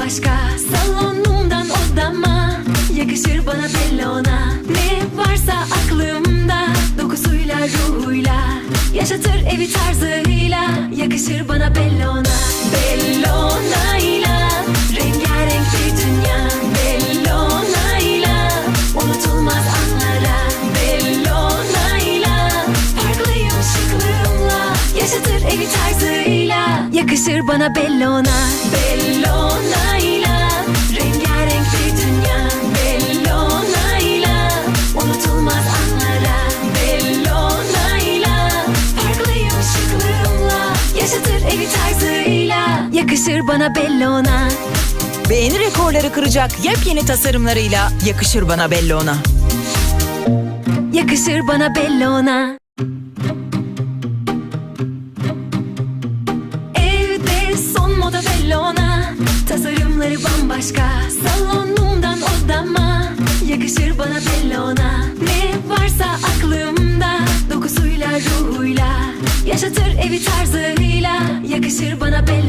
bambaşka Salonumdan odama. Yakışır bana bellona Ne varsa aklımda. Dokusuyla ruhuyla. Yaşatır evi tarzıyla. Yakışır bana Bellona'yla Rengarenk Yakışır bana bellona Bellona'yla Rengarenk bir dünya. Bellona'yla Unutulmaz anlara. Bellona'yla Farklıyım şıklığımla. Yaşatır evi tarzıyla. Yakışır bana bellona Beğeni rekorları kıracak yepyeni tasarımlarıyla yakışır bana Bellona. Yakışır bana bellona Tasarımları bambaşka. Salonumdan odama Yakışır bana bellona Ne varsa aklımda Dokusuyla ruhuyla Yaşatır evi tarzıyla Yakışır bana bellona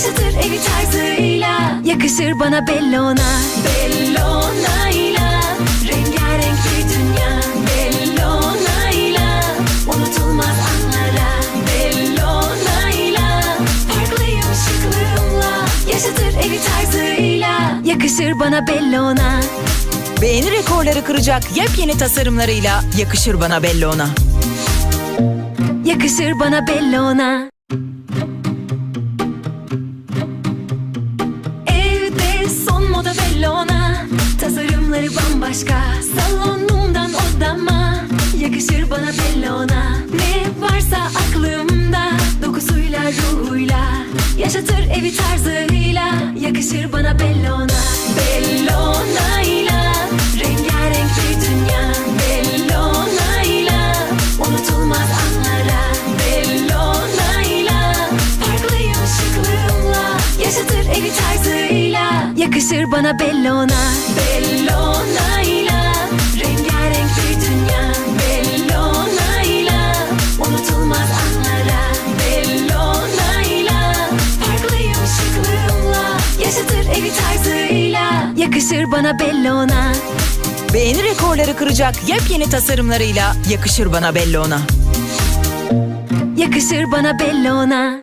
Yaşatır evi tarzıyla. Yakışır bana bellona. Bellona'yla. Rengarenk bir dünya. Bellona'yla. Unutulmaz anlara. Bellona'yla. Farklıyım şıklığımla. Yaşatır evi tarzıyla. Yakışır bana bellona. Beğeni rekorları kıracak yepyeni tasarımlarıyla yakışır bana Bellona. Yakışır bana bellona son moda bellona Tasarımları bambaşka. Salonumdan odama. Yakışır bana bellona Ne varsa aklımda. Dokusuyla ruhuyla. Yaşatır evi tarzıyla. Yakışır bana bellona Bellona'yla Rengarenk bir dünya. Bellona'yla Unutulmaz anlara. Bellona'yla Farklıyım şıklığımla. Yaşatır evi tarzıyla Yakışır bana bellona. Bellona'yla Rengarenk bir dünya. Bellona'yla Unutulmaz anlara. Bellona'yla Farklıyım şıklığımla. Yaşatır evi tarzıyla. Yakışır bana bellona. Beğeni rekorları kıracak yepyeni tasarımlarıyla yakışır bana Bellona. Yakışır bana bellona